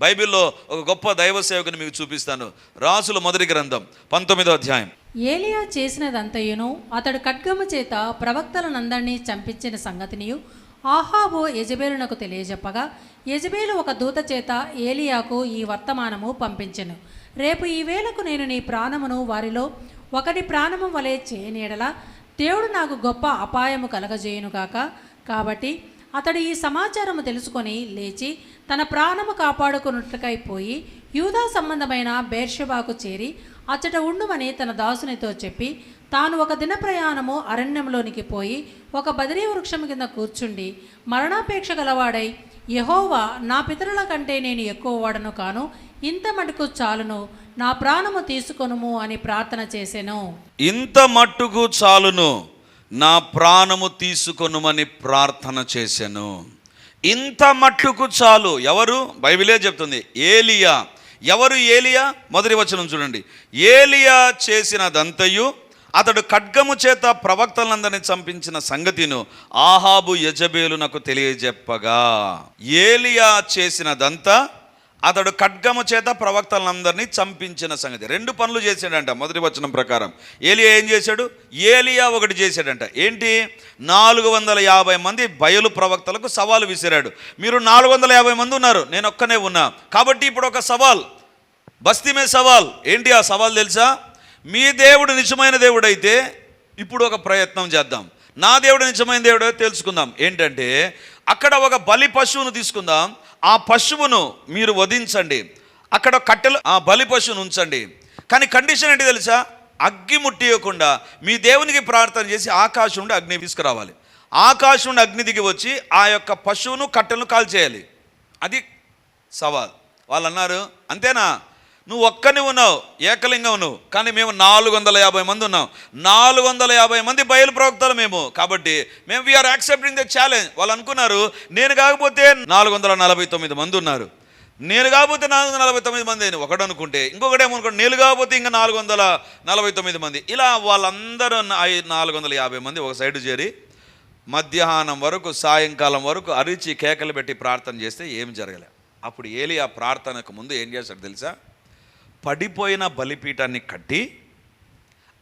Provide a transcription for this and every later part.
బైబిల్లో ఒక గొప్ప దైవ సేవకుని మీకు చూపిస్తాను. రాసుల మొదటి గ్రంథం పంతొమ్మిదో అధ్యాయం. ఏలియా చేసినదంతయును అతడు ఖడ్గము చేత ప్రవక్తలనందరినీ చంపించిన సంగతినియు ఆహాబు యజబేలునకు తెలియజెప్పగా యజబేలు ఒక దూత చేత ఏలియాకు ఈ వర్తమానము పంపించెను. రేపు ఈ వేళకు నేను నీ ప్రాణమును వారిలో ఒకటి ప్రాణము వలె చేయనీడలా దేవుడు నాకు గొప్ప అపాయము కలగజేయునుగాక. కాబట్టి అతడు ఈ సమాచారము తెలుసుకొని లేచి తన ప్రాణము కాపాడుకున్నట్లుకై పోయి యూదా సంబంధమైన బేర్షబాకు చేరి అచ్చట ఉండుమని తన దాసునితో చెప్పి తాను ఒక దిన ప్రయాణము అరణ్యంలోనికి పోయి ఒక బదిరీ వృక్షం కింద కూర్చుండి మరణాపేక్ష గలవాడై యహోవా నా పితరుల కంటే నేను ఎక్కువ వాడను కాను ఇంత మటుకు చాలును నా ప్రాణము తీసుకొనుము అని ప్రార్థన చేసెను. ఇంత మట్టుకు చాలును. నా ప్రాణము తీసుకొనుమని ప్రార్థన చేశాను. ఇంత మట్టుకు చాలు. ఎవరు? బైబిలే చెప్తుంది. ఏలియా. ఎవరు ఏలియా? మొదటి వచనం చూడండి. ఏలియా చేసినదంతయు అతడు ఖడ్గము చేత ప్రవక్తలందరినీ చంపించిన సంగతిను ఆహాబు యజబేలు నాకు తెలియజెప్పగా. ఏలియా చేసినదంతా అతడు ఖడ్గము చేత ప్రవక్తలందరినీ చంపించిన సంగతి. రెండు పనులు చేశాడంట మొదటి వచనం ప్రకారం. ఏలియా ఏం చేశాడు? ఏలియా ఒకటి చేశాడంట. ఏంటి? నాలుగు వందల యాభై మంది బయలు ప్రవక్తలకు సవాలు విసిరాడు. మీరు నాలుగు వందల యాభై మంది ఉన్నారు. నేను ఒక్కనే ఉన్నా. కాబట్టి ఇప్పుడు ఒక సవాల్. బస్తీమే సవాల్. ఏంటి ఆ సవాల్ తెలుసా? మీ దేవుడు నిజమైన దేవుడు అయితే ఇప్పుడు ఒక ప్రయత్నం చేద్దాం. నా దేవుడు నిజమైన దేవుడు తెలుసుకుందాం. ఏంటంటే అక్కడ ఒక బలి పశువును తీసుకుందాం. ఆ పశువును మీరు వధించండి. అక్కడ కట్టెలు ఆ బలి పశువును ఉంచండి. కానీ కండిషన్ ఏంటి తెలుసా? అగ్గి ముట్టియకుండా మీ దేవునికి ప్రార్థన చేసి ఆకాశం నుండి అగ్ని తీసుకురావాలి. ఆకాశం నుండి అగ్ని దిగి వచ్చి ఆ యొక్క పశువును కట్టెలను కాల్చేయాలి. అది సవాల్. వాళ్ళు అన్నారు అంతేనా? నువ్వు ఒక్కని ఉన్నావు ఏకలింగం నువ్వు కానీ మేము నాలుగు వందల యాభై మంది ఉన్నాం. నాలుగు వందల యాభై మంది బయలు ప్రవక్తలు మేము. కాబట్టి మేము వీఆర్ యాక్సెప్టింగ్ ద ఛాలెంజ్ వాళ్ళు అనుకున్నారు నేను కాకపోతే నాలుగు వందల నలభై తొమ్మిది మంది ఉన్నారు. నేను కాకపోతే నాలుగు వందల నలభై తొమ్మిది మంది అని ఒకడు అనుకుంటే ఇంకొకటేమనుకోండి నేను కాకపోతే ఇంకా నాలుగు వందల నలభై తొమ్మిది మంది. ఇలా వాళ్ళందరూ నాలుగు వందల యాభై మంది ఒక సైడు చేరి మధ్యాహ్నం వరకు సాయంకాలం వరకు అరిచి కేకలు పెట్టి ప్రార్థన చేస్తే ఏం జరగలే. అప్పుడు ఏలి ఆ ప్రార్థనకు ముందు ఏం చేశాడు తెలుసా? పడిపోయిన బలిపీఠాన్ని కట్టి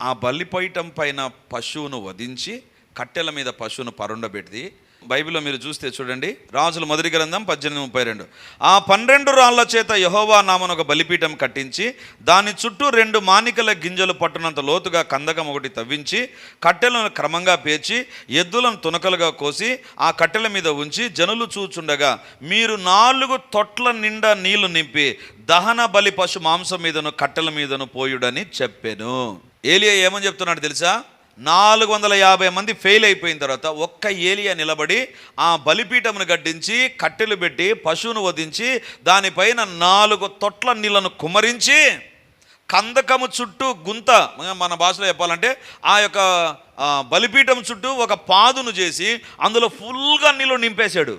ఆ బలిపీఠం పైన పశువును వధించి కట్టెల మీద పశువును పరుండబెట్టి బైబిల్లో మీరు చూస్తే చూడండి. రాజుల మొదటి గ్రంథం పద్దెనిమిది ముప్పై రెండు. ఆ పన్నెండు రాళ్ళ చేత యహోవా నామను ఒక బలిపీఠం కట్టించి దాని చుట్టూ రెండు మానికల గింజలు పట్టునంత లోతుగా కందకం ఒకటి తవ్వించి కట్టెలను క్రమంగా పేర్చి ఎద్దులను తునకలుగా కోసి ఆ కట్టెల మీద ఉంచి జనులు చూచుండగా మీరు నాలుగు తొట్ల నిండా నీళ్ళు నింపి దహన బలి పశు మాంసం మీదను కట్టెల మీదను పోయుడని చెప్పాను. ఏలియా ఏమని చెప్తున్నాడు తెలుసా? నాలుగు వందల యాభై మంది ఫెయిల్ అయిపోయిన తర్వాత ఒక్క ఏలియా నిలబడి ఆ బలిపీఠమును గడ్డించి కట్టెలు పెట్టి పశువును వధించి దానిపైన నాలుగు తొట్ల నీళ్ళను కుమరించి కందకము చుట్టూ గుంత మన భాషలో చెప్పాలంటే ఆ యొక్క బలిపీఠం చుట్టూ ఒక పాదును చేసి అందులో ఫుల్గా నీళ్ళు నింపేశాడు.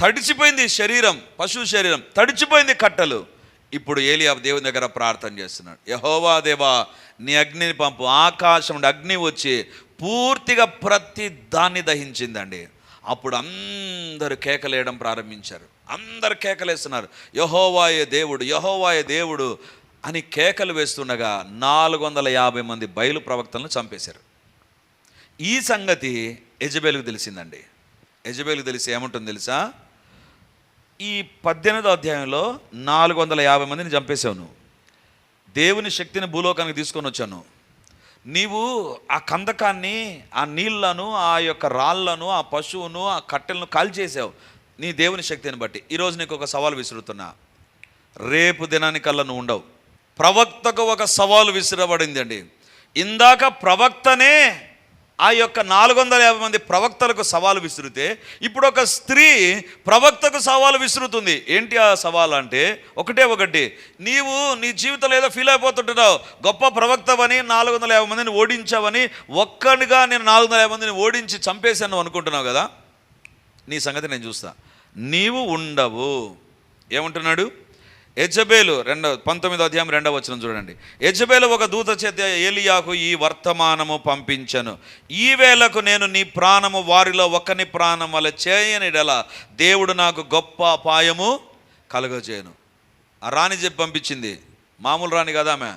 తడిచిపోయింది శరీరం పశువు శరీరం తడిచిపోయింది కట్టలు. ఇప్పుడు ఏలియా దేవుని దగ్గర ప్రార్థన చేస్తున్నాడు. యహోవా దేవా నీ అగ్నిని పంపు. ఆకాశం నుండి అగ్ని వచ్చి పూర్తిగా ప్రతి దాన్ని దహించిందండి. అప్పుడు అందరు కేకలేయడం ప్రారంభించారు. అందరు కేకలేస్తున్నారు. యహోవాయే దేవుడు యహోవాయే దేవుడు అని కేకలు వేస్తుండగా నాలుగు వందల యాభై మంది బయలు ప్రవక్తలను చంపేశారు. ఈ సంగతి యజబేలుకు తెలిసిందండి. యజబేలుకు తెలిసి ఏముంటుంది తెలుసా? ఈ పద్దెనిమిదో అధ్యాయంలో నాలుగు వందల యాభై మందిని చంపేశావు దేవుని శక్తిని భూలోకానికి తీసుకొని వచ్చాను. నీవు ఆ కందకాన్ని ఆ నీళ్ళను ఆ యొక్క రాళ్ళను ఆ పశువును ఆ కట్టెలను కాల్చేసావు నీ దేవుని శక్తిని బట్టి. ఈరోజు నీకు ఒక సవాల్ విసురుతున్నా. రేపు దినానికల్లా నువ్వు ఉండవు. ప్రవక్తకు ఒక సవాలు విసిరబడింది అండి ఇందాక ప్రవక్తనే ఆ యొక్క నాలుగు వందల యాభై మంది ప్రవక్తలకు సవాలు విసిరితే ఇప్పుడు ఒక స్త్రీ ప్రవక్తకు సవాలు విసురుతుంది. ఏంటి ఆ సవాలు అంటే ఒకటే ఒకటి నీవు నీ జీవితంలో ఏదో ఫీల్ అయిపోతుంటున్నావు. గొప్ప ప్రవక్తవని నాలుగు వందల యాభై మందిని ఓడించావని ఒక్కడిగా నేను నాలుగు వందల యాభై మందిని ఓడించి చంపేశాను అనుకుంటున్నావు కదా? నీ సంగతి నేను చూస్తా. నీవు ఉండవు. ఏమంటున్నాడు? యజబేలు రెండవ పంతొమ్మిదో అధ్యాయం రెండవ వచనం చూడండి. యజబేలు ఒక దూత చేత ఏలియాకు ఈ వర్తమానము పంపించను. ఈ వేళకు నేను నీ ప్రాణము వారిలో ఒకని ప్రాణం వల్ల చేయనిడల దేవుడు నాకు గొప్ప అపాయము కలగజేయను. ఆ రాణి చెప్పి పంపించింది మామూలు రాణి కదా ఆమె.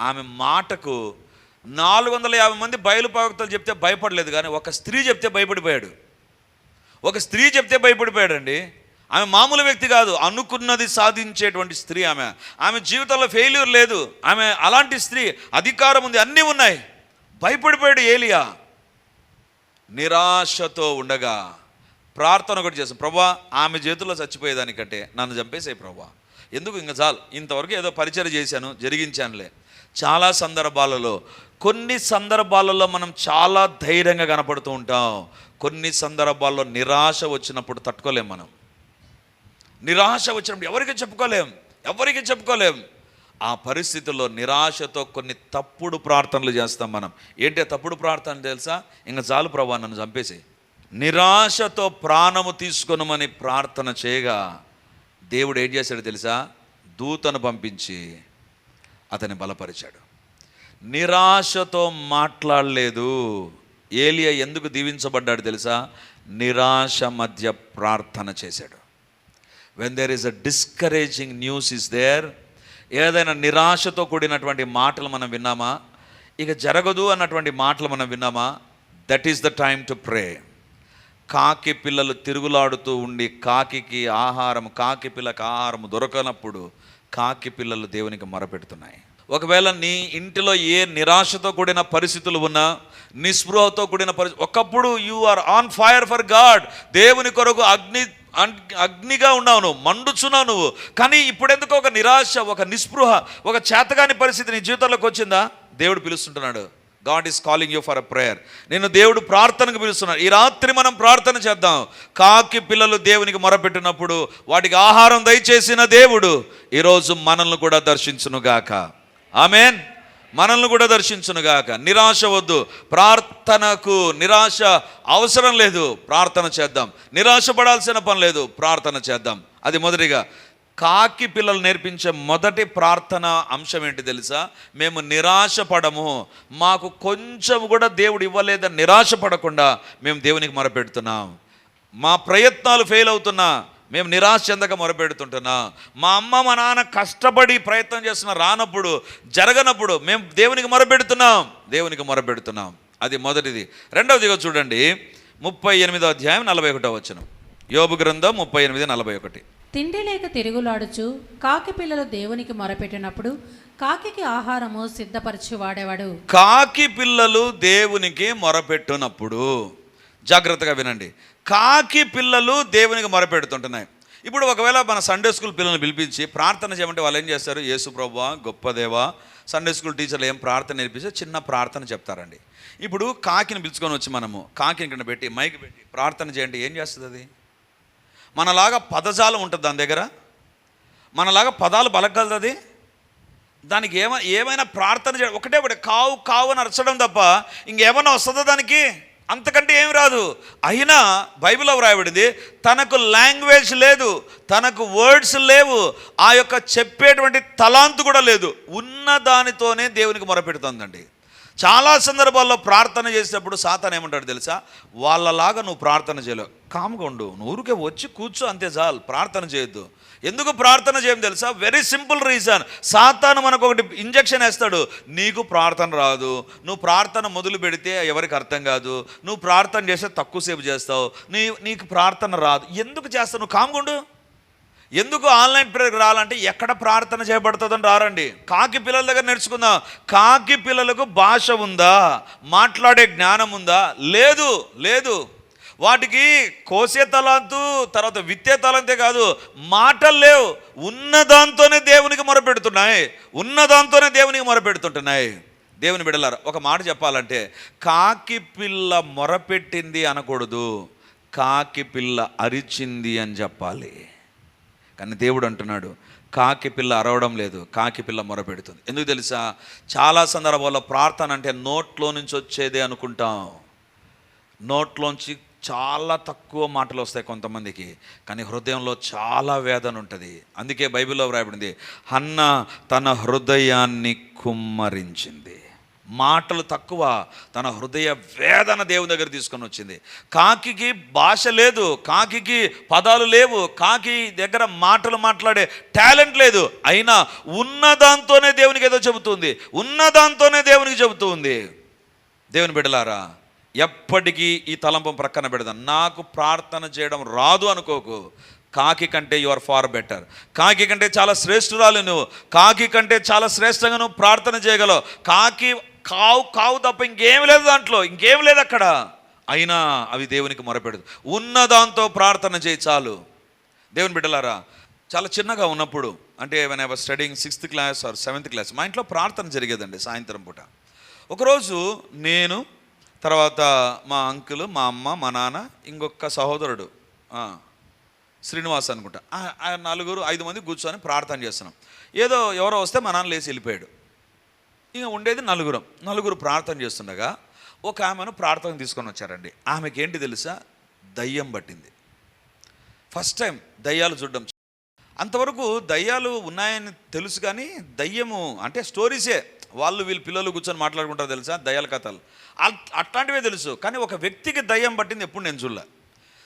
ఆమె మాటకు నాలుగు వందల యాభై మంది బయలు చెప్తే భయపడలేదు కానీ ఒక స్త్రీ చెప్తే భయపడిపోయాడు. ఒక స్త్రీ చెప్తే భయపడిపోయాడండి. ఆమె మామూలు వ్యక్తి కాదు. అనుకున్నది సాధించేటువంటి స్త్రీ ఆమె. ఆమె జీవితంలో ఫెయిల్యూర్ లేదు. ఆమె అలాంటి స్త్రీ అధికారం ఉంది అన్నీ ఉన్నాయి. భయపడిపోయాడు ఏలియా. నిరాశతో ఉండగా ప్రార్థన ఒకటి చేస్తాం ప్రభా ఆమె చేతుల్లో చచ్చిపోయేదానికంటే నన్ను చంపేసే ప్రభా. ఎందుకు? ఇంకా చాలు. ఇంతవరకు ఏదో పరిచయం చేశాను జరిగించానులే. చాలా సందర్భాలలో కొన్ని సందర్భాలలో మనం చాలా ధైర్యంగా కనపడుతూ ఉంటాం. కొన్ని సందర్భాల్లో నిరాశ వచ్చినప్పుడు తట్టుకోలేం మనం. నిరాశ వచ్చినప్పుడు ఎవరికి చెప్పుకోలేం ఎవరికి చెప్పుకోలేం. ఆ పరిస్థితుల్లో నిరాశతో కొన్ని తప్పుడు ప్రార్థనలు చేస్తాం మనం. ఏంటి తప్పుడు ప్రార్థన తెలుసా? ఇంకా చాలు ప్రభా నన్ను చంపేసి నిరాశతో ప్రాణము తీసుకొనమని ప్రార్థన చేయగా దేవుడు ఏం చేశాడు తెలుసా? దూతను పంపించి అతన్ని బలపరిచాడు. నిరాశతో మాట్లాడలేదు. ఏలియా ఎందుకు దీవించబడ్డాడు తెలుసా? నిరాశ మధ్య ప్రార్థన చేశాడు. When there is a discouraging news is there ఏదైనా నిరాశతో కూడినటువంటి మాటలు మనం విన్నామా? ఇక జరగదు అన్నటువంటి మాటలు మనం విన్నామా? That is the time to pray కాకి పిల్లలు తిరుగులాడుతూ ఉండి కాకికి ఆహారం కాకి పిల్లకి ఆహారం దొరకనప్పుడు కాకి పిల్లలు దేవునికి మొరపెడుతున్నాయి. ఒకవేళ నీ ఇంటిలో ఏ నిరాశతో కూడిన పరిస్థితులు ఉన్నా నిస్పృహతో కూడిన పరిస్థితి ఒకప్పుడు you are on fire for God దేవుని కొరకు అగ్ని అగ్నిగా ఉన్నావు నువ్వు మండుచున్నావు నువ్వు. కానీ ఇప్పుడెందుకు ఒక నిరాశ ఒక నిస్పృహ ఒక చేతగాని పరిస్థితి నీ జీవితంలోకి వచ్చిందా? దేవుడు పిలుస్తుంటున్నాడు. God is calling you for a prayer నేను దేవుడు ప్రార్థనకు పిలుస్తున్నాను ఈ రాత్రి మనం ప్రార్థన చేద్దాం. కాకి పిల్లలు దేవునికి మొరపెట్టినప్పుడు వాటికి ఆహారం దయచేసిన దేవుడు ఈరోజు మనల్ని కూడా దర్శించునుగాక. ఆమెన్. మనల్ని కూడా దర్శించునుగాక. నిరాశ వద్దు. ప్రార్థనకు నిరాశ అవసరం లేదు. ప్రార్థన చేద్దాం. నిరాశ పడాల్సిన పని లేదు. ప్రార్థన చేద్దాం. అది మొదటిగా. కాకి పిల్లలు నేర్పించే మొదటి ప్రార్థన అంశం ఏంటి తెలుసా? మేము నిరాశ పడము మాకు కొంచెం కూడా దేవుడు ఇవ్వలేదని నిరాశ పడకుండా మేము దేవునికి మొరపెడుతున్నాం. మా ప్రయత్నాలు ఫెయిల్ అవుతున్నా. మేము నిరాశ చెందక మొరపెడుతుంటున్నా. మా అమ్మ మా నాన్న కష్టపడి ప్రయత్నం చేస్తున్న రానప్పుడు జరగనప్పుడు మేము దేవునికి మొరపెడుతున్నాం. దేవునికి మొరపెడుతున్నాం. అది మొదటిది. రెండవదిగా చూడండి ముప్పై ఎనిమిదో అధ్యాయం నలభై ఒకటో వచనం. యోబు గ్రంథం ముప్పై ఎనిమిది నలభై ఒకటి. తిండి లేక తిరుగులాడుచు కాకి పిల్లలు దేవునికి మొరపెట్టినప్పుడు కాకికి ఆహారము సిద్ధపరచు వాడేవాడు? కాకి పిల్లలు దేవునికి మొరపెట్టునప్పుడు. జాగ్రత్తగా వినండి. కాకి పిల్లలు దేవునికి మొరపెడుతుంటున్నాయి. ఇప్పుడు ఒకవేళ మన సండే స్కూల్ పిల్లల్ని పిలిపించి ప్రార్థన చేయమంటే వాళ్ళు ఏం చేస్తారు? యేసు ప్రభా గొప్ప దేవ సండే స్కూల్ టీచర్లు ఏం ప్రార్థన నేర్పిస్తే చిన్న ప్రార్థన చెప్తారండి. ఇప్పుడు కాకిని పిలుచుకొని వచ్చి మనము కాకిని కింద పెట్టి మైక్ పెట్టి ప్రార్థన చేయండి. ఏం చేస్తుంది అది? మనలాగా పదజాలం ఉంటుంది దాని దగ్గర? మనలాగా పదాలు బలగలదు అది? దానికి ఏమ ఏమైనా ప్రార్థన చేయడం ఒకటే ఒకటి కావు కావు అని అరచడం తప్ప ఇంకేమన్నా వస్తుందా దానికి? అంతకంటే ఏమి రాదు. అయినా బైబిల్లో వ్రాయబడింది తనకు లాంగ్వేజ్ లేదు తనకు వర్డ్స్ లేవు ఆ యొక్క చెప్పేటువంటి తలాంతు కూడా లేదు. ఉన్న దానితోనే దేవునికి మొరపెడుతుందండి. చాలా సందర్భాల్లో ప్రార్థన చేసేటప్పుడు సాతాన్ ఏమంటాడు తెలుసా? వాళ్ళలాగా నువ్వు ప్రార్థన చేయలేవు. కామ్గా ఉండు. నువ్వు ఊరికే వచ్చి కూర్చో అంతే చాలు. ప్రార్థన చేయొద్దు. ఎందుకు ప్రార్థన చేయం తెలుసా? వెరీ సింపుల్ రీజన్ సాతాను మనకు ఒకటి ఇంజెక్షన్ వేస్తాడు. నీకు ప్రార్థన రాదు. నువ్వు ప్రార్థన మొదలు పెడితే ఎవరికి అర్థం కాదు. నువ్వు ప్రార్థన చేస్తే తక్కువసేపు చేస్తావు. నీ నీకు ప్రార్థన రాదు. ఎందుకు చేస్తావు? నువ్వు కామ్గుండు ఎందుకు ఆన్లైన్ ప్రేయర్కి రావాలంటే ఎక్కడ ప్రార్థన చేయబడుతుందని రారండి. కాకి పిల్లల దగ్గర నేర్చుకుందాం. కాకి పిల్లలకు భాష ఉందా? మాట్లాడే జ్ఞానం ఉందా? లేదు లేదు. వాటికి కోసే తలాంతు తర్వాత విత్తే తలంతే కాదు మాటలు లేవు. ఉన్న దాంతోనే దేవునికి మొరపెడుతున్నాయి. ఉన్నదాంతోనే దేవునికి మొరపెడుతుంటున్నాయి. దేవుని బిడలారు ఒక మాట చెప్పాలంటే కాకి పిల్ల మొరపెట్టింది అనకూడదు. కాకి పిల్ల అరిచింది అని చెప్పాలి. కానీ దేవుడు అంటున్నాడు కాకి పిల్ల అరవడం లేదు కాకి పిల్ల మొరపెడుతుంది ఎందుకు తెలుసా? చాలా సందర్భాల్లో ప్రార్థన అంటే నోట్లో నుంచి వచ్చేదే అనుకుంటాం. నోట్లోంచి చాలా తక్కువ మాటలు వస్తాయి కొంతమందికి కానీ హృదయంలో చాలా వేదన ఉంటుంది. అందుకే బైబిల్లో వ్రాయబడింది హన్న తన హృదయాన్ని కుమ్మరించింది. మాటలు తక్కువ తన హృదయ వేదన దేవుని దగ్గర తీసుకొని వచ్చింది. కాకికి భాష లేదు కాకికి పదాలు లేవు కాకి దగ్గర మాటలు మాట్లాడే టాలెంట్ లేదు. అయినా ఉన్నదాంతోనే దేవునికి ఏదో చెబుతుంది ఉన్నదాంతోనే దేవునికి చెబుతూ ఉంది దేవుని బిడ్డలారా ఎప్పటికీ ఈ తలంపం ప్రక్కన పెడదాం. నాకు ప్రార్థన చేయడం రాదు అనుకోకు. కాకి కంటే యు ఆర్ ఫార్ బెటర్ కాకి కంటే చాలా శ్రేష్ఠురాలు నువ్వు. కాకి కంటే చాలా శ్రేష్టంగా నువ్వు ప్రార్థన చేయగలవు. కాకి కావు కావు తప్ప ఇంకేం లేదు దాంట్లో ఇంకేం లేదు అక్కడ. అయినా అవి దేవునికి మొరపెడదు. ఉన్నదాంతో ప్రార్థన చేయి చాలు. దేవుని బిడ్డలారా చాలా చిన్నగా ఉన్నప్పుడు అంటే when I was sixth class or seventh class మా ఇంట్లో ప్రార్థన జరిగేదండి సాయంత్రం పూట. ఒకరోజు నేను తర్వాత మా అంకుల్ మా అమ్మ మా నాన్న ఇంకొక సహోదరుడు శ్రీనివాస్ అనుకుంటా. ఆ నలుగురు ఐదు మంది కూర్చొని ప్రార్థన చేస్తున్నాం. ఏదో ఎవరో వస్తే మా నాన్న లేచి వెళ్ళిపోయాడు. ఇక ఉండేది నలుగురం. నలుగురు ప్రార్థన చేస్తుండగా ఒక ఆమెను ప్రార్థన తీసుకొని వచ్చారండి. ఆమెకి ఏంటి తెలుసా? దయ్యం పట్టింది. ఫస్ట్ టైం దయ్యాలు చూడడం. అంతవరకు దయ్యాలు ఉన్నాయని తెలుసు కానీ దయ్యము అంటే స్టోరీసే. వాళ్ళు వీళ్ళు పిల్లలు కూర్చొని మాట్లాడుకుంటారు తెలుసా? దయ్యాల కథలు. అట్లాంటివే తెలుసు. కానీ ఒక వ్యక్తికి దయ్యం పట్టింది ఎప్పుడు నేను చూడలే.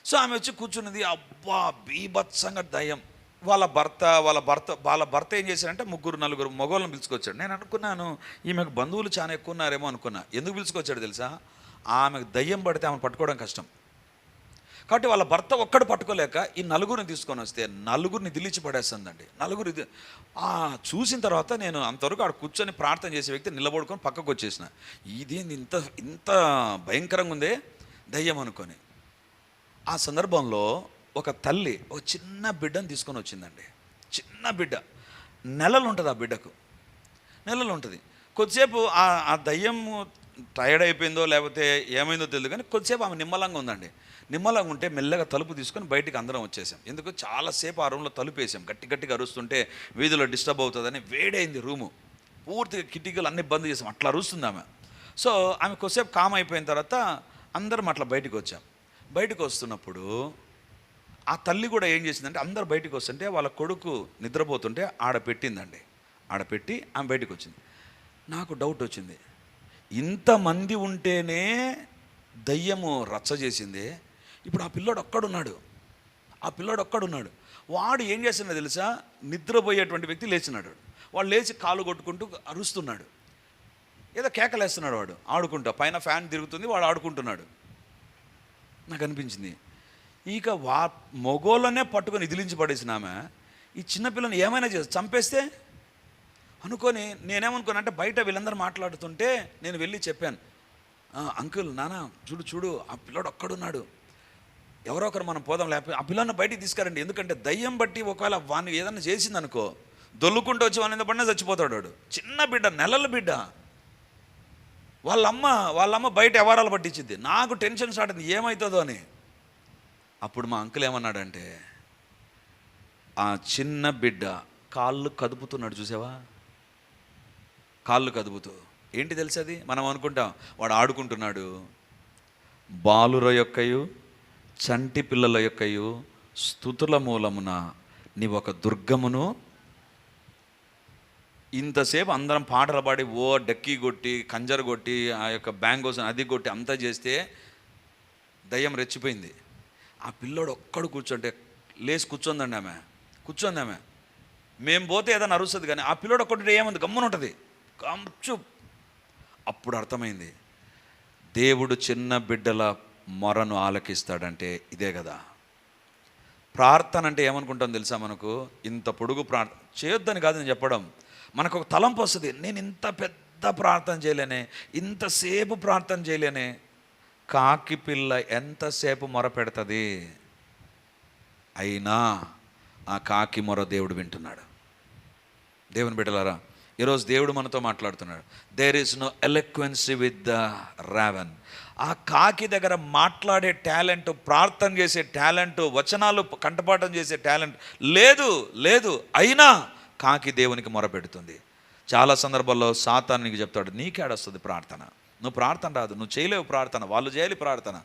సో ఆమె వచ్చి కూర్చున్నది అబ్బా బీభత్సంగా దయ్యం. వాళ్ళ భర్త వాళ్ళ భర్త వాళ్ళ భర్త ఏం చేశారంటే ముగ్గురు నలుగురు మగవాళ్ళని పిలుచుకొచ్చాడు నేను అనుకున్నాను ఈమెకు బంధువులు చాలా ఎక్కువ ఉన్నారేమో అనుకున్నా. ఎందుకు పిలుచుకొచ్చాడు తెలుసా? ఆమెకు దయ్యం పడితే ఆమెను పట్టుకోవడం కష్టం. కాబట్టి వాళ్ళ భర్త ఒక్కడు పట్టుకోలేక ఈ నలుగురిని తీసుకొని వస్తే నలుగురిని దిల్లిచి పడేస్తుందండి. నలుగురు ఇది ఆ, చూసిన తర్వాత నేను అంతవరకు ఆడ కూర్చొని ప్రార్థన చేసే వ్యక్తి నిలబడుకొని పక్కకు వచ్చేసిన. ఇదేంది ఇంత ఇంత భయంకరంగా ఉందే? దయ్యం అనుకొని. ఆ సందర్భంలో ఒక తల్లి ఒక చిన్న బిడ్డను తీసుకొని వచ్చిందండి. చిన్న బిడ్డ. నెలలు ఉంటుంది ఆ బిడ్డకు. నెలలు ఉంటుంది కొద్దిసేపు ఆ ఆ దయ్యం టైర్డ్ అయిపోయిందో లేకపోతే ఏమైందో తెలియదు కానీ కొద్దిసేపు ఆమె నిమ్మలంగా ఉందండి. నిమ్మలంగా ఉంటే మెల్లగా తలుపు తీసుకొని బయటికి అందరం వచ్చేసాం. ఎందుకు? చాలాసేపు ఆ రూమ్లో తలుపు వేసాం. గట్టి గట్టిగా అరుస్తుంటే వీధిలో డిస్టర్బ్ అవుతుందని వేడైంది రూము. పూర్తిగా కిటికీలు అన్ని బంద్ చేసాం. అట్లా అరుస్తుంది ఆమె. సో ఆమె కొద్దిసేపు కామ్ అయిపోయిన తర్వాత అందరం అట్లా బయటికి వచ్చాం. బయటకు వస్తున్నప్పుడు ఆ తల్లి కూడా ఏం చేసిందంటే అందరు బయటికి వస్తుంటే వాళ్ళ కొడుకు నిద్రపోతుంటే ఆడ పెట్టిందండి. ఆడ పెట్టి ఆమె బయటికి వచ్చింది. నాకు డౌట్ వచ్చింది. ఇంతమంది ఉంటేనే దయ్యము రచ్చ చేసింది. ఇప్పుడు ఆ పిల్లోడు ఒక్కడున్నాడు. ఆ పిల్లోడు ఒక్కడున్నాడు. వాడు ఏం చేస్తున్నాడు తెలుసా? నిద్రపోయేటువంటి వ్యక్తి లేచినాడు. వాడు లేచి కాలు కొట్టుకుంటూ అరుస్తున్నాడు. ఏదో కేకలేస్తున్నాడు వాడు. ఆడుకుంటా. పైన ఫ్యాన్ తిరుగుతుంది వాడు ఆడుకుంటున్నాడు. నాకు అనిపించింది ఇక వా మొగోళ్ళనే పట్టుకొని ఇదిలించి పడేసిన ఆమె. ఈ చిన్నపిల్లని ఏమైనా చేసి చంపేస్తే? అనుకొని నేనేమనుకున్నా అంటే బయట వీళ్ళందరూ మాట్లాడుతుంటే నేను వెళ్ళి చెప్పాను. అంకుల్ నానా చూడు చూడు ఆ పిల్లోడు ఒక్కడున్నాడు. ఎవరో ఒకరు మనం పోదాం లేకపోతే ఆ పిల్లని బయటికి తీసుకురండి. ఎందుకంటే దయ్యం బట్టి ఒకవేళ వాడిని ఏదైనా చేసిందనుకో దొల్లుకుంటూ వచ్చి వాళ్ళ పడినా చచ్చిపోతాడు వాడు. చిన్న బిడ్డ నెలల బిడ్డ. వాళ్ళమ్మ వాళ్ళమ్మ బయట ఎవరాలు పట్టించింది నాకు టెన్షన్ స్టార్ట్ అయింది ఏమవుతుందో అని. అప్పుడు మా అంకుల్ ఏమన్నాడంటే ఆ చిన్న బిడ్డ కాళ్ళు కదుపుతున్నాడు చూసావా? కాళ్ళు కదుపుతూ. ఏంటి తెలుసది మనం అనుకుంటాం వాడు ఆడుకుంటున్నాడు బాలుర యొక్కయు చంటి పిల్లల యొక్కయు స్థుతుల మూలమున నీ ఒక దుర్గమును ఇంతసేపు అందరం పాటలు పాడి ఓ డక్కీ కొట్టి కంజర్ కొట్టి ఆ యొక్క బ్యాంగోస్ అది కొట్టి అంతా చేస్తే దయ్యం రెచ్చిపోయింది. ఆ పిల్లోడు ఒక్కడు కూర్చుంటే లేచి కూర్చోందండి ఆమె కూర్చోంది ఆమె. మేము పోతే ఏదైనా అరుస్తుంది కానీ ఆ పిల్లోడు ఒక్కటి ఏముంది? గమ్మున ఉంటుంది. కంచు అప్పుడు అర్థమైంది. దేవుడు చిన్న బిడ్డల మొరను ఆలకిస్తాడంటే ఇదే కదా. ప్రార్థన అంటే ఏమనుకుంటాం తెలుసా మనకు? ఇంత పొడుగు ప్రార్థన చేయొద్దని కాదు నేను చెప్పడం. మనకు ఒక తలంపు వస్తుంది. నేను ఇంత పెద్ద ప్రార్థన చేయలేనే ఇంతసేపు ప్రార్థన చేయలేనే. కాకి పిల్ల ఎంతసేపు మొర పెడుతుంది? అయినా ఆ కాకి మొర దేవుడు వింటున్నాడు. దేవుని బిడ్డలారా ఈరోజు దేవుడు మనతో మాట్లాడుతున్నాడు. There is no eloquence with the raven ఆ కాకి దగ్గర మాట్లాడే టాలెంట్ ప్రార్థన చేసే టాలెంట్ వచనాలు కంఠపాఠం చేసే టాలెంట్ లేదు లేదు అయినా కాకి దేవునికి మొరపెడుతుంది చాలా సందర్భాల్లో సాతానికి చెప్తాడు నీకేడొస్తుంది ప్రార్థన? నువ్వు ప్రార్థన రాదు నువ్వు చేయలేవు ప్రార్థన వాళ్ళు చేయాలి ప్రార్థన.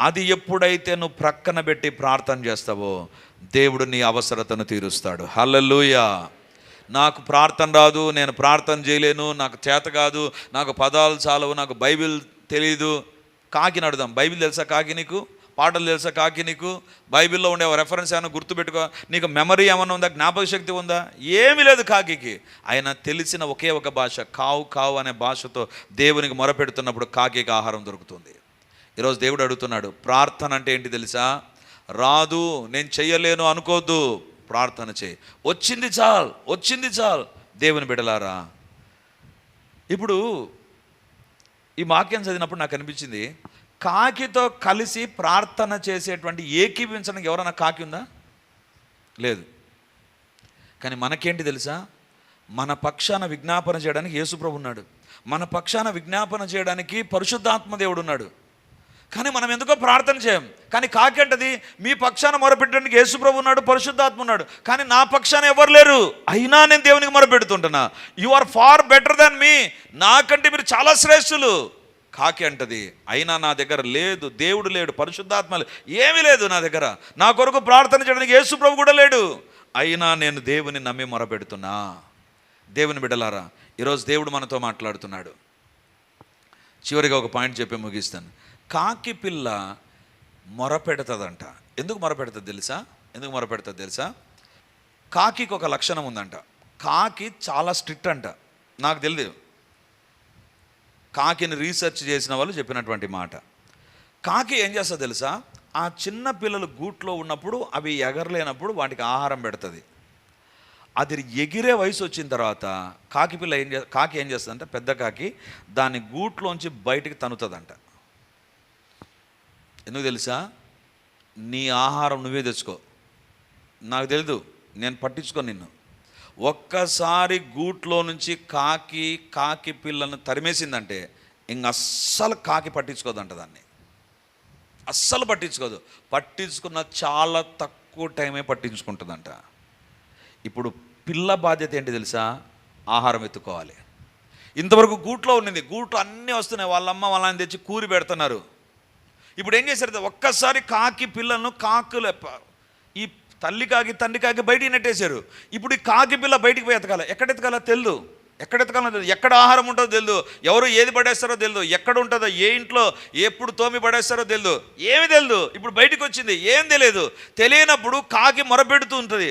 అది ఎప్పుడైతే నువ్వు ప్రక్కన పెట్టి ప్రార్థన చేస్తావో దేవుడు నీ అవసరతను తీరుస్తాడు. హల్లెలూయా. నాకు ప్రార్థన రాదు నేను ప్రార్థన చేయలేను నాకు చేత కాదు నాకు పదాలు చాలవు నాకు బైబిల్ తెలియదు కాకి నడుదాం బైబిల్ తెలుసా కాకి నీకు? పాటలు తెలుసా కాకి నీకు? బైబిల్లో ఉండే రెఫరెన్స్ ఏమైనా గుర్తుపెట్టుకో. నీకు మెమరీ ఏమైనా ఉందా? జ్ఞాపక శక్తి ఉందా? ఏమీ లేదు కాకికి. ఆయన తెలిసిన ఒకే ఒక భాష కావు కావు అనే భాషతో దేవునికి మొరపెడుతున్నప్పుడు కాకికి ఆహారం దొరుకుతుంది. ఈరోజు దేవుడు అడుగుతున్నాడు ప్రార్థన అంటే ఏంటి తెలుసా? రాదు నేను చెయ్యలేను అనుకోవద్దు ప్రార్థన చేయి. వచ్చింది చాలు వచ్చింది చాలు. దేవుని బిడలారా ఇప్పుడు ఈ వాక్యం చదివినప్పుడు నాకు అనిపించింది కాకితో కలిసి ప్రార్థన చేసేటువంటి ఏకీభించడానికి ఎవరైనా కాకి ఉందా? లేదు. కానీ మనకేంటి తెలుసా? మన పక్షాన విజ్ఞాపన చేయడానికి యేసుప్రభు ఉన్నాడు. మన పక్షాన విజ్ఞాపన చేయడానికి పరిశుద్ధాత్మ దేవుడు ఉన్నాడు. కానీ మనం ఎందుకో ప్రార్థన చేయం? కానీ కాకేంటది మీ పక్షాన మొరపెట్టడానికి యేసుప్రభు ఉన్నాడు పరిశుద్ధాత్మ ఉన్నాడు. కానీ నా పక్షాన ఎవరు లేరు? అయినా నేను దేవునికి మొరపెడుతుంటున్నా. You are far better than me. నాకంటే మీరు చాలా శ్రేష్ఠులు. కాకి అంటది అయినా నా దగ్గర లేదు దేవుడు లేడు పరిశుద్ధాత్మ లేదు ఏమీ లేదు నా దగ్గర. నా కొరకు ప్రార్థన చేయడానికి యేసుప్రభు కూడా లేడు. అయినా నేను దేవుని నమ్మి మొరపెడుతున్నా. దేవుని బిడ్డలారా ఈరోజు దేవుడు మనతో మాట్లాడుతున్నాడు. చివరిగా ఒక పాయింట్ చెప్పి ముగిస్తాను. కాకి పిల్ల మొరపెడుతుందంట. ఎందుకు మొరపెడుతుంది తెలుసా? ఎందుకు మొరపెడుతుంది తెలుసా? కాకికి ఒక లక్షణం ఉందంట. కాకి చాలా స్ట్రిక్ట్ అంట. నాకు తెలియదు కాకిని రీసెర్చ్ చేసిన వాళ్ళు చెప్పినటువంటి మాట. కాకి ఏం చేస్తా తెలుసా? ఆ చిన్న పిల్లలు గూట్లో ఉన్నప్పుడు అవి ఎగరలేనప్పుడు వాటికి ఆహారం పెడుతుంది. అది ఎగిరే వయసు వచ్చిన తర్వాత కాకి పిల్ల ఏం చే కాకి ఏం చేస్తుందంటే పెద్ద కాకి దాని గూట్లోంచి బయటికి తనుతుందంట. ఎందుకు తెలుసా? నీ ఆహారం నువ్వే తెచ్చుకో. నాకు తెలీదు. నేను పట్టించుకో నిన్ను. ఒక్కసారి గూట్లో నుంచి కాకి కాకి పిల్లను తరిమేసిందంటే ఇంక అస్సలు కాకి పట్టించుకోదంట దాన్ని. అస్సలు పట్టించుకోదు. పట్టించుకున్న చాలా తక్కువ టైమే పట్టించుకుంటుందంట. ఇప్పుడు పిల్ల బాధ్యత ఏంటి తెలుసా? ఆహారం ఎత్తుకోవాలి. ఇంతవరకు గూట్లో ఉండింది గూట్లో అన్నీ వస్తున్నాయి. వాళ్ళమ్మ వాళ్ళని తెచ్చి కూరి పెడుతున్నారు. ఇప్పుడు ఏం చేశారు? ఒక్కసారి కాకి పిల్లను కాకులు ఈ తల్లి కాకి తండ్రి కాకి బయటికి నెట్టేశారు. ఇప్పుడు ఈ కాకి పిల్ల బయటికి పోయి ఎతకాలి? ఎక్కడ ఎతకాలో తెలియదు ఎక్కడ ఎతకాలో తెలియదు ఎక్కడ ఆహారం ఉంటుందో తెలియదు ఎవరు ఏది పడేస్తారో తెలియదు ఎక్కడ ఉంటుందో ఏ ఇంట్లో ఎప్పుడు తోమి పడేస్తారో తెలియదు ఏమి తెలియదు ఇప్పుడు బయటికి వచ్చింది. ఏం తెలియదు తెలియనప్పుడు కాకి మొరపెడుతూ ఉంటుంది.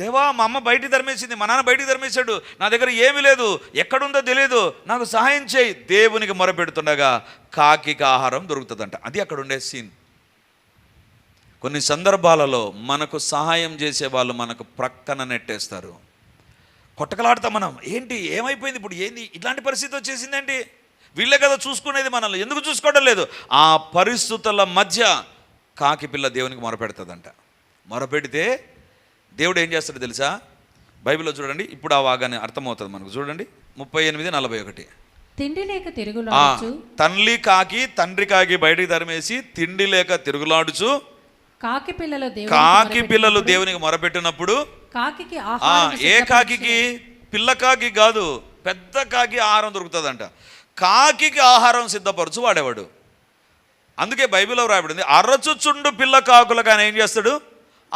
దేవా మా అమ్మ బయటికి ధర్మేసింది మా నాన్న బయటికి ధర్మేశాడు నా దగ్గర ఏమీ లేదు. ఎక్కడుందో తెలియదు నాకు సహాయం చేయి. దేవునికి మొరపెడుతుండగా కాకి ఆహారం దొరుకుతుందంట. అది అక్కడ ఉండే సీన్. కొన్ని సందర్భాలలో మనకు సహాయం చేసే వాళ్ళు మనకు ప్రక్కన నెట్టేస్తారు. కొట్టకలాడతాం మనం. ఏంటి? ఏమైపోయింది ఇప్పుడు? ఏంది? ఇట్లాంటి పరిస్థితి వచ్చేసిందేంటి? వీళ్ళే కదా చూసుకునేది మనల్ని. ఎందుకు చూసుకోవడం లేదు? ఆ పరిస్థితుల మధ్య కాకి పిల్ల దేవునికి మొరపెడుతుందంట. మొరపెడితే దేవుడు ఏం చేస్తాడు తెలుసా? బైబిల్లో చూడండి. ఇప్పుడు ఆ వాగానే అర్థమవుతుంది మనకు. చూడండి. ముప్పై ఎనిమిది నలభై ఒకటి. తిండి లేక తిరుగులాడుచు. తల్లి కాకి తండ్రి కాకి బయటికి తరిమేసి తిండి లేక తిరుగులాడుచు కాకి పిల్లలు కాకి పిల్లలు దేవునికి మొరపెట్టినప్పుడు ఆహారం ఏ కాకికి? పిల్ల కాకి కాదు పెద్ద కాకి ఆహారం దొరుకుతుందంట. కాకికి ఆహారం సిద్ధపరచు వాడేవాడు? అందుకే బైబిల్లో రాయబడింది అరచుచుండు పిల్ల కాకులకు ఆయన ఏం చేస్తాడు?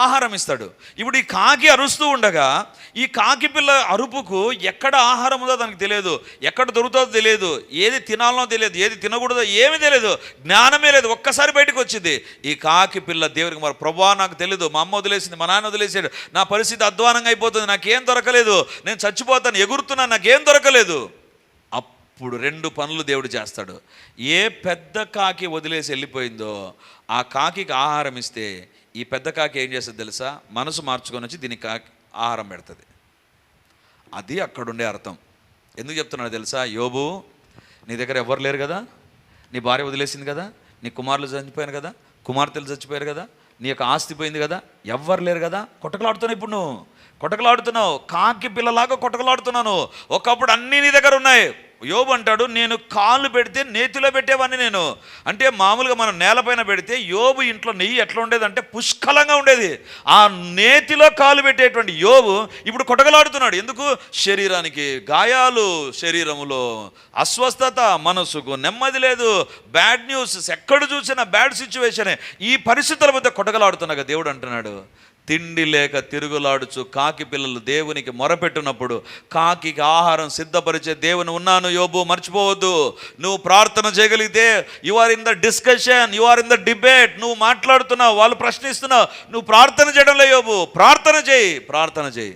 ఆహారం ఇస్తాడు. ఇప్పుడు ఈ కాకి అరుస్తూ ఉండగా ఈ కాకి పిల్ల అరుపుకు ఎక్కడ ఆహారం ఉందో దానికి తెలియదు. ఎక్కడ దొరుకుతుందో తెలియదు. ఏది తినాలనో తెలియదు. ఏది తినకూడదో ఏమీ తెలియదు. జ్ఞానమే లేదు. ఒక్కసారి బయటకు వచ్చింది. ఈ కాకి పిల్ల దేవునికి మరి ప్రభా నాకు తెలియదు మా అమ్మ వదిలేసింది మా నాన్న వదిలేసాడు. నా పరిస్థితి అధ్వానంగా అయిపోతుంది. నాకేం దొరకలేదు. నేను చచ్చిపోతాను ఎగురుతున్నాను నాకేం దొరకలేదు. అప్పుడు రెండు పనులు దేవుడు చేస్తాడు. ఏ పెద్ద కాకి వదిలేసి వెళ్ళిపోయిందో ఆ కాకికి ఆహారం ఇస్తే ఈ పెద్ద కాకి ఏం చేస్తుంది తెలుసా? మనసు మార్చుకొని వచ్చి దీనికి కాకి ఆహారం పెడుతుంది. అది అక్కడుండే అర్థం. ఎందుకు చెప్తున్నాడు తెలుసా? యోబు నీ దగ్గర ఎవరు లేరు కదా? నీ భార్య వదిలేసింది కదా? నీ కుమారులు చచ్చిపోయారు కదా? కుమార్తెలు చచ్చిపోయారు కదా? నీ యొక్క ఆస్తి పోయింది కదా? ఎవ్వరు లేరు కదా? కొట్టకలాడుతున్నావు ఇప్పుడు నువ్వు. కొట్టకలాడుతున్నావు కాకి పిల్లలాగా కొట్టకలాడుతున్నాను ఒకప్పుడు అన్నీ నీ దగ్గర ఉన్నాయి. యోబు అంటాడు నేను కాళ్ళు పెడితే నేతిలో పెట్టేవాడిని నేను. అంటే మామూలుగా మనం నేలపైన పెడితే యోబు ఇంట్లో నెయ్యి ఎట్లా ఉండేదంటే పుష్కలంగా ఉండేది. ఆ నేతిలో కాలు పెట్టేటువంటి యోబు ఇప్పుడు కొటగలాడుతున్నాడు ఎందుకు? శరీరానికి గాయాలు శరీరములో అస్వస్థత మనసుకు నెమ్మది లేదు. బ్యాడ్ న్యూస్ ఎక్కడ చూసినా బ్యాడ్ సిచ్యువేషనే. ఈ పరిస్థితుల మధ్య కొట్టగలాడుతున్నాగా దేవుడు అంటున్నాడు. తిండి లేక తిరుగులాడుచు కాకి పిల్లలు దేవునికి మొరపెట్టినప్పుడు కాకికి ఆహారం సిద్ధపరిచే దేవుని ఉన్నాను యోబు మర్చిపోవద్దు. నువ్వు ప్రార్థన చేయగలిగితే you are in the discussion you are in the debate నువ్వు మాట్లాడుతున్నావు వాళ్ళు ప్రశ్నిస్తున్నావు. నువ్వు ప్రార్థన చేయడంలో యోబు ప్రార్థన చేయి ప్రార్థన చేయి.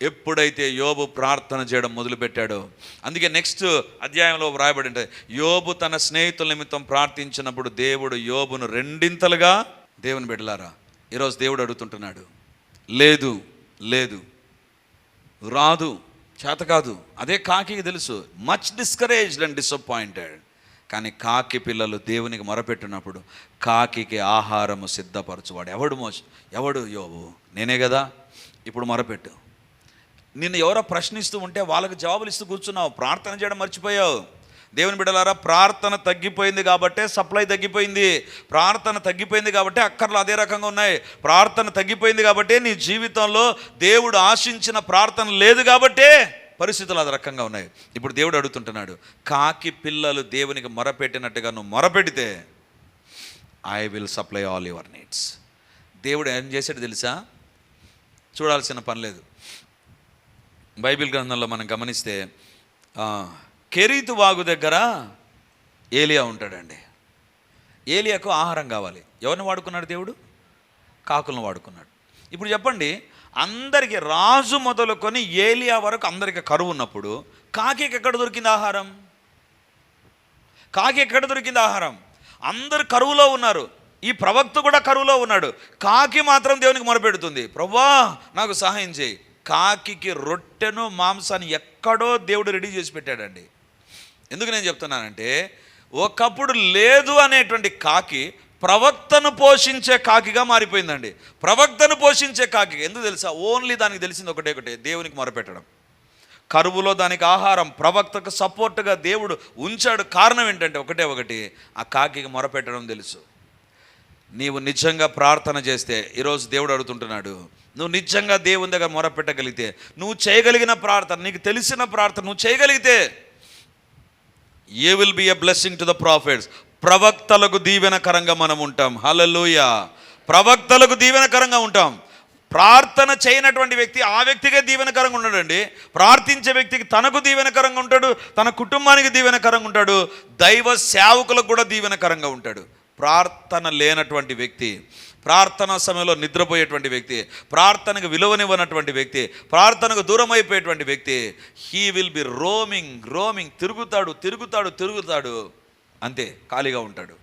ఎప్పుడైతే యోబు ప్రార్థన చేయడం మొదలుపెట్టాడో అందుకే నెక్స్ట్ అధ్యాయంలో వ్రాయబడి ఉంటుంది యోబు తన స్నేహితుల నిమిత్తం ప్రార్థించినప్పుడు దేవుడు యోబును రెండింతలుగా దేవుని బిడ్డలారా ఈరోజు దేవుడు అడుగుతుంటున్నాడు. లేదు లేదు. రాదు చేత కాదు. అదే కాకి తెలుసు. మచ్ డిస్కరేజ్డ్ అండ్ డిసప్పాయింటెడ్ కానీ కాకి పిల్లలు దేవునికి మొరపెట్టినప్పుడు కాకికి ఆహారము సిద్ధపరచువాడు. ఎవడు మోస ఎవడు యోబు? నేనే కదా? ఇప్పుడు మొరపెట్టు. నిన్ను ఎవరో ప్రశ్నిస్తూ ఉంటే వాళ్ళకి జవాబులు ఇస్తూ కూర్చున్నావు. ప్రార్థన చేయడం మర్చిపోయావు. దేవుని బిడ్డలారా ప్రార్థన తగ్గిపోయింది కాబట్టే సప్లై తగ్గిపోయింది. ప్రార్థన తగ్గిపోయింది కాబట్టి అక్కర్లు అదే రకంగా ఉన్నాయి. ప్రార్థన తగ్గిపోయింది కాబట్టే నీ జీవితంలో దేవుడు ఆశించిన ప్రార్థన లేదు కాబట్టే పరిస్థితులు అది రకంగా ఉన్నాయి. ఇప్పుడు దేవుడు అడుగుతుంటున్నాడు కాకి పిల్లలు దేవునికి మొరపెట్టినట్టుగా నువ్వు మొరపెడితే I will supply all your needs దేవుడు ఏం చేశాడు తెలుసా? చూడాల్సిన పని లేదు. బైబిల్ గ్రంథంలో మనం గమనిస్తే కెరీతు వాగు దగ్గర ఏలియా ఉంటాడండి. ఏలియాకు ఆహారం కావాలి. ఎవరిని వాడుకున్నాడు దేవుడు? కాకులను వాడుకున్నాడు. ఇప్పుడు చెప్పండి అందరికి రాజు మొదలుకొని ఏలియా వరకు అందరికి కరువు ఉన్నప్పుడు కాకికి ఎక్కడ దొరికింది ఆహారం? కాకి ఎక్కడ దొరికింది ఆహారం? అందరు కరువులో ఉన్నారు. ఈ ప్రవక్త కూడా కరువులో ఉన్నాడు. కాకి మాత్రం దేవునికి మొరపెడుతుంది. ప్రభా నాకు సహాయం చేయి. కాకికి రొట్టెను మాంసాన్ని ఎక్కడో దేవుడు రెడీ చేసి పెట్టాడండి. ఎందుకు నేను చెప్తున్నానంటే ఒకప్పుడు లేదు అనేటువంటి కాకి ప్రవక్తను పోషించే కాకిగా మారిపోయిందండి. ప్రవక్తను పోషించే కాకి ఎందుకు తెలుసా? ఓన్లీ దానికి తెలిసింది ఒకటే ఒకటే దేవునికి మొరపెట్టడం. కరువులో దానికి ఆహారం ప్రవక్తకు సపోర్ట్గా దేవుడు ఉంచాడు కారణం ఏంటంటే ఒకటే ఒకటి ఆ కాకికి మొరపెట్టడం తెలుసు. నీవు నిజంగా ప్రార్థన చేస్తే ఈరోజు దేవుడు అడుగుతుంటున్నాడు నువ్వు నిజంగా దేవుని దగ్గర మొరపెట్టగలిగితే నువ్వు చేయగలిగిన ప్రార్థన నీకు తెలిసిన ప్రార్థన నువ్వు చేయగలిగితే I will be a blessing to the prophets. ప్రవక్తలకు దీవెనకరంగా మనం ఉంటాం. హలలుయ ప్రవక్తలకు దీవెనకరంగా ఉంటాం. ప్రార్థన చేయనటువంటి వ్యక్తి ఆ వ్యక్తికే దీవెనకరంగా ఉండడండి. ప్రార్థించే వ్యక్తికి తనకు దీవెనకరంగా ఉంటాడు. తన కుటుంబానికి దీవెనకరంగా ఉంటాడు. దైవ సేవకులకు కూడా దీవెనకరంగా ఉంటాడు. ప్రార్థన లేనటువంటి వ్యక్తి ప్రార్థనా సమయంలో నిద్రపోయేటువంటి వ్యక్తి ప్రార్థనకు విలువనివ్వనటువంటి వ్యక్తి ప్రార్థనకు దూరం అయిపోయేటువంటి వ్యక్తి he will be roaming roaming తిరుగుతాడు తిరుగుతాడు తిరుగుతాడు. అంతే ఖాళీగా ఉంటాడు.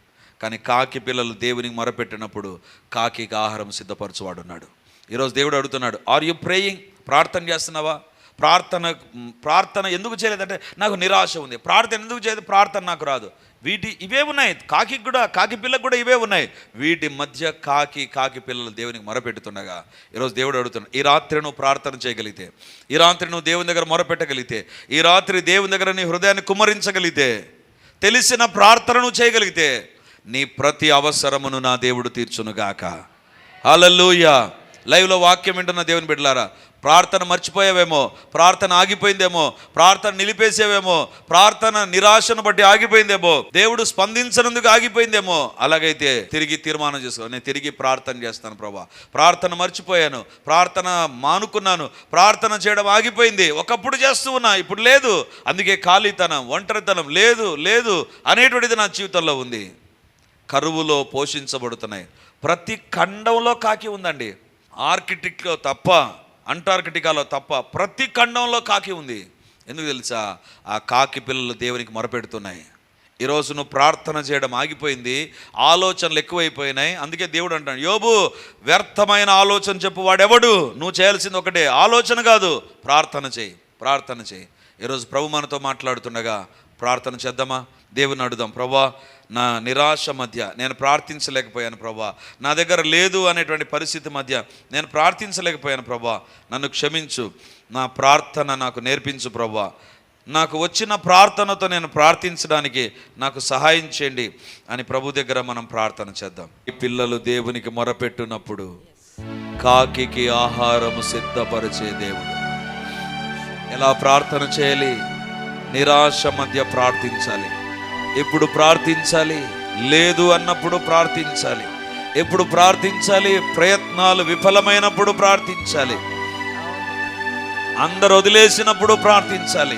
కానీ కాకి పిల్లలు దేవునికి మొరపెట్టినప్పుడు కాకికి ఆహారం సిద్ధపరచువాడున్నాడు. ఈరోజు దేవుడు అడుగుతున్నాడు ఆర్ యు ప్రేయింగ్ ప్రార్థన చేస్తున్నావా? ప్రార్థన ప్రార్థన ఎందుకు చేయలేదంటే నాకు నిరాశ ఉంది. ప్రార్థన ఎందుకు చేయదు? ప్రార్థన నాకు రాదు. వీటి ఇవే ఉన్నాయి. కాకి కూడా కాకి పిల్లకు కూడా ఇవే ఉన్నాయి. వీటి మధ్య కాకి కాకి పిల్లలు దేవునికి మొరపెట్టుతుండగా ఈరోజు దేవుడు అడుగుతున్నాడు ఈ రాత్రి నువ్వు ప్రార్థన చేయగలిగితే ఈ రాత్రి నువ్వు దేవుని దగ్గర మొరపెట్టగలిగితే ఈ రాత్రి దేవుని దగ్గర నీ హృదయాన్ని కుమ్మరించగలిగితే తెలిసిన ప్రార్థనను చేయగలిగితే నీ ప్రతి అవసరమును నా దేవుడు తీర్చునుగాక. హల్లెలూయా. లైవ్లో వాక్యం వింటున్న దేవుని బిడ్డలారా ప్రార్థన మర్చిపోయావేమో ప్రార్థన ఆగిపోయిందేమో ప్రార్థన నిలిపేసేవేమో ప్రార్థన నిరాశను బట్టి ఆగిపోయిందేమో దేవుడు స్పందించనందుకు ఆగిపోయిందేమో అలాగైతే తిరిగి తీర్మానం చేసుకో నేను తిరిగి ప్రార్థన చేస్తాను ప్రభా. ప్రార్థన మర్చిపోయాను ప్రార్థన మానుకున్నాను ప్రార్థన చేయడం ఆగిపోయింది ఒకప్పుడు చేస్తూ ఉన్నా ఇప్పుడు లేదు అందుకే ఖాళీతనం ఒంటరితనం లేదు లేదు అనేటువంటిది నా జీవితంలో ఉంది. కరువులో పోషించబడుతున్నాయి. ప్రతి ఖండంలో కాకి ఉందండి. ఆర్కిటిక్లో తప్ప అంటార్కిటికాలో తప్ప ప్రతి ఖండంలో కాకి ఉంది. ఎందుకు తెలుసా? ఆ కాకి పిల్లలు దేవునికి మొరపెడుతున్నాయి. ఈరోజు నువ్వు ప్రార్థన చేయడం ఆగిపోయింది ఆలోచనలు ఎక్కువైపోయినాయి అందుకే దేవుడు అంటాడు యోబు వ్యర్థమైన ఆలోచన చెప్పు వాడెవడు? నువ్వు చేయాల్సింది ఒకటే ఆలోచన కాదు ప్రార్థన చేయి ప్రార్థన చేయి. ఈరోజు ప్రభు మనతో మాట్లాడుతుండగా ప్రార్థన చేద్దామా? దేవుని అడుగుదాం ప్రభా నా నిరాశ మధ్య నేను ప్రార్థించలేకపోయాను ప్రభా. నా దగ్గర లేదు అనేటువంటి పరిస్థితి మధ్య నేను ప్రార్థించలేకపోయాను ప్రభా. నన్ను క్షమించు. నా ప్రార్థన నాకు నేర్పించు ప్రభా. నాకు వచ్చిన ప్రార్థనతో నేను ప్రార్థించడానికి నాకు సహాయం చేయండి అని ప్రభు దగ్గర మనం ప్రార్థన చేద్దాం. ఈ పిల్లలు దేవునికి మొరపెట్టునప్పుడు కాకికి ఆహారము సిద్ధపరిచే దేవుడు. ఎలా ప్రార్థన చేయాలి? నిరాశ మధ్య ప్రార్థించాలి. ఎప్పుడు ప్రార్థించాలి? లేదు అన్నప్పుడు ప్రార్థించాలి. ఎప్పుడు ప్రార్థించాలి? ప్రయత్నాలు విఫలమైనప్పుడు ప్రార్థించాలి. అందరు వదిలేసినప్పుడు ప్రార్థించాలి.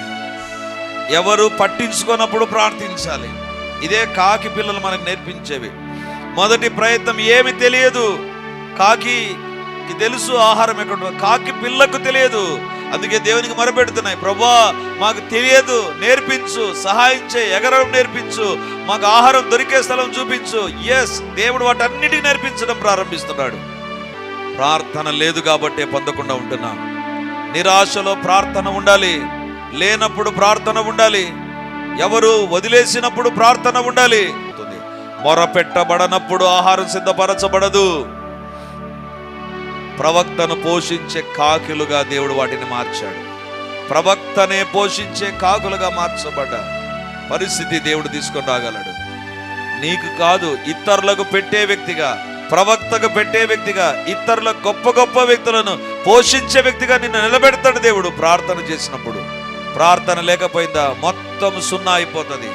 ఎవరు పట్టించుకున్నప్పుడు ప్రార్థించాలి. ఇదే కాకి పిల్లలు మనకు నేర్పించేవి. మొదటి ప్రయత్నం ఏమి తెలియదు. కాకి తెలుసు ఆహారం ఎక్కడ కాకి పిల్లకు తెలియదు. అందుకే దేవునికి మొరపెడుతున్నాయి. ప్రభా మాకు తెలియదు నేర్పించు సహాయం చేయి ఎగరడం నేర్పించు మాకు ఆహారం దొరికే స్థలం చూపించు. ఎస్ దేవుడు వాటన్నిటిని నేర్పించడం ప్రారంభిస్తున్నాడు. ప్రార్థన లేదు కాబట్టే పొందకుండా ఉంటున్నాం. నిరాశలో ప్రార్థన ఉండాలి లేనప్పుడు ప్రార్థన ఉండాలి ఎవరు వదిలేసినప్పుడు ప్రార్థన ఉండాలి. మొరపెట్టబడనప్పుడు ఆహారం సిద్ధపరచబడదు. ప్రవక్తను పోషించే కాకులుగా దేవుడు వాటిని మార్చాడు. ప్రవక్తనే పోషించే కాకులుగా మార్చబడ్డ పరిస్థితి దేవుడు తీసుకొని రాగలడు. నీకు కాదు ఇతరులకు పెట్టే వ్యక్తిగా ప్రవక్తకు పెట్టే వ్యక్తిగా ఇతరుల గొప్ప గొప్ప వ్యక్తులను పోషించే వ్యక్తిగా నిన్ను నిలబెడతాడు దేవుడు ప్రార్థన చేసినప్పుడు. ప్రార్థన లేకపోయిందా? మొత్తం సున్నా అయిపోతుంది.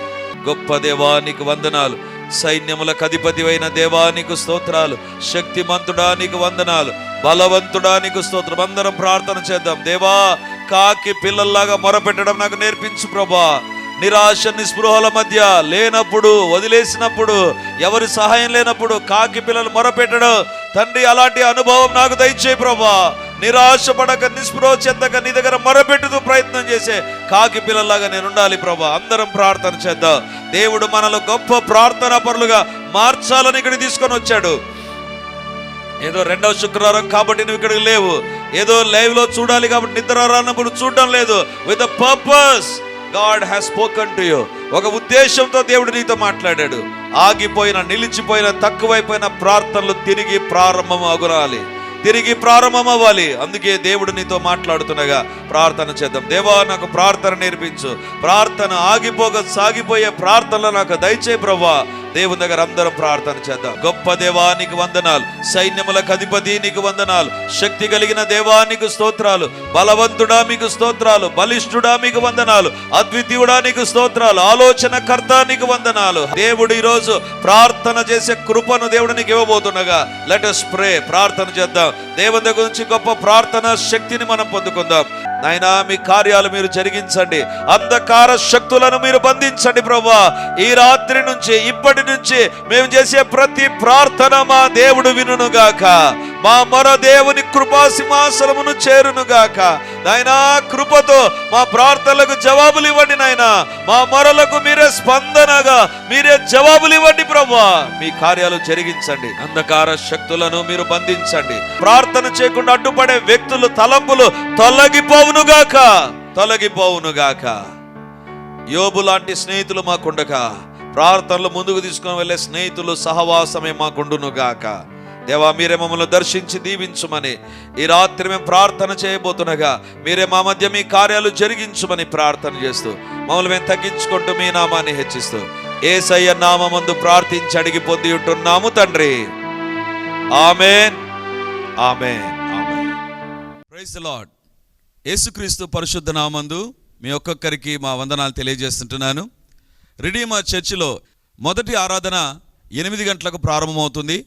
గొప్ప దేవానికి వందనాలు. సైన్యములకు అధిపతివైన దేవానికి స్తోత్రాలు శక్తిమంతుడానికి వందనాలు బలవంతుడానికి స్తోత్రం. అందరం ప్రార్థన చేద్దాం. దేవా కాకి పిల్లల్లాగా మొరపెట్టడం నాకు నేర్పించు ప్రభా. నిరాశ నిస్పృహల మధ్య లేనప్పుడు వదిలేసినప్పుడు ఎవరి సహాయం లేనప్పుడు కాకి పిల్లలు మొరపెట్టడం తండ్రి అలాంటి అనుభవం నాకు దయచే ప్రభా. నిరాశపడక నిస్పృహ చెందక నీ దగ్గర మొరపెట్టుతూ ప్రయత్నం చేసే కాకి పిల్లలాగా నేను ఉండాలి ప్రభా. అందరం ప్రార్థన చేద్దాం. దేవుడు మనలో గొప్ప ప్రార్థన పరులుగా మార్చాలని ఇక్కడ తీసుకొని వచ్చాడు. ఏదో రెండవ శుక్రవారం కాబట్టి నువ్వు ఇక్కడికి లేవు. ఏదో లైవ్లో చూడాలి కాబట్టి నిద్ర రానప్పుడు చూడడం లేదు. With purpose God has spoken to you ఒక ఉద్దేశంతో దేవుడు నీతో మాట్లాడాడు. ఆగిపోయిన నిలిచిపోయిన తక్కువైపోయిన ప్రార్థనలు తిరిగి ప్రారంభం అగురాలి తిరిగి ప్రారంభం అవ్వాలి అందుకే దేవుడు నీతో మాట్లాడుతుండగా ప్రార్థన చేద్దాం. దేవా నాకు ప్రార్థన నేర్పించు. ప్రార్థన ఆగిపోక సాగిపోయే ప్రార్థనలు నాకు దయచే ప్రభా దేవుని దగ్గర అందరం ప్రార్థన చేద్దాం. గొప్ప దేవానికి వందనాలు. సైన్యములకు అధిపతి నీకు వందనాలు. శక్తి కలిగిన దేవానికి స్తోత్రాలు. బలవంతుడా మీకు స్తోత్రాలు. బలిష్ఠుడా మీకు వందనాలు. అద్వితీయుడా నీకు స్తోత్రాలు. ఆలోచన కర్త నీకు వందనాలు. దేవుడు ఈరోజు రోజు ప్రార్థన చేసే కృపను దేవుడు నీకు ఇవ్వబోతుండగా లెట్ us ప్రార్థన చేద్దాం. దేవుని దగ్గర నుంచి గొప్ప ప్రార్థన శక్తిని మనం పొందుకుందాం. నాయనా మీ కార్యాలు మీరు జరిగించండి. అంధకార శక్తులను మీరు బంధించండి ప్రభా ఈ రాత్రి నుంచి ఇప్పటి నుంచి మేము చేసే ప్రతి ప్రార్థన మా దేవుడు వినుగాక మా మరో దేవుని కృపా సింహాసనమును చేరునుగాక. నాయనా కృపతో మా ప్రార్థనలకు జవాబులు ఇవ్వండి నాయనా. మా మరలకు మీరే స్పందనగా మీరే జవాబులు ఇవ్వండి ప్రభా మీ కార్యాలు జరిగించండి. అంధకార శక్తులను మీరు బంధించండి. ప్రార్థన చేయకుండా అడ్డుపడే వ్యక్తులు తలంపులు తొలగిపోవునుగాక. తొలగిపోవునుగాక. యోబు లాంటి స్నేహితులు మాకుండగా ప్రార్థనలు ముందుకు తీసుకొని వెళ్ళే స్నేహితులు సహవాసమే మాకుండునుగాక. దేవా మీరే మమ్మల్ని దర్శించి దీవించుమని. ఈ రాత్రి మేము ప్రార్థన చేయబోతుండగా మీరే మా మధ్య మీ కార్యాలు జరిగించుమని ప్రార్థన చేస్తూ మమ్మల్ని మేము తగ్గించుకుంటూ మీ నామాన్ని హెచ్చిస్తూ ఏసయ్య నామందు ప్రార్థించి అడిగి పొంది ఉంటున్నాము తండ్రి. ఆమె ఆమెన్. ఆమె ప్రైజ్ లార్డ్ యేసుక్రీస్తు పరిశుద్ధ నామందు మీ ఒక్కొక్కరికి మా వందనాలు తెలియజేస్తుంటున్నాను. రిడీమా చర్చిలో మొదటి ఆరాధన ఎనిమిది గంటలకు ప్రారంభమవుతుంది.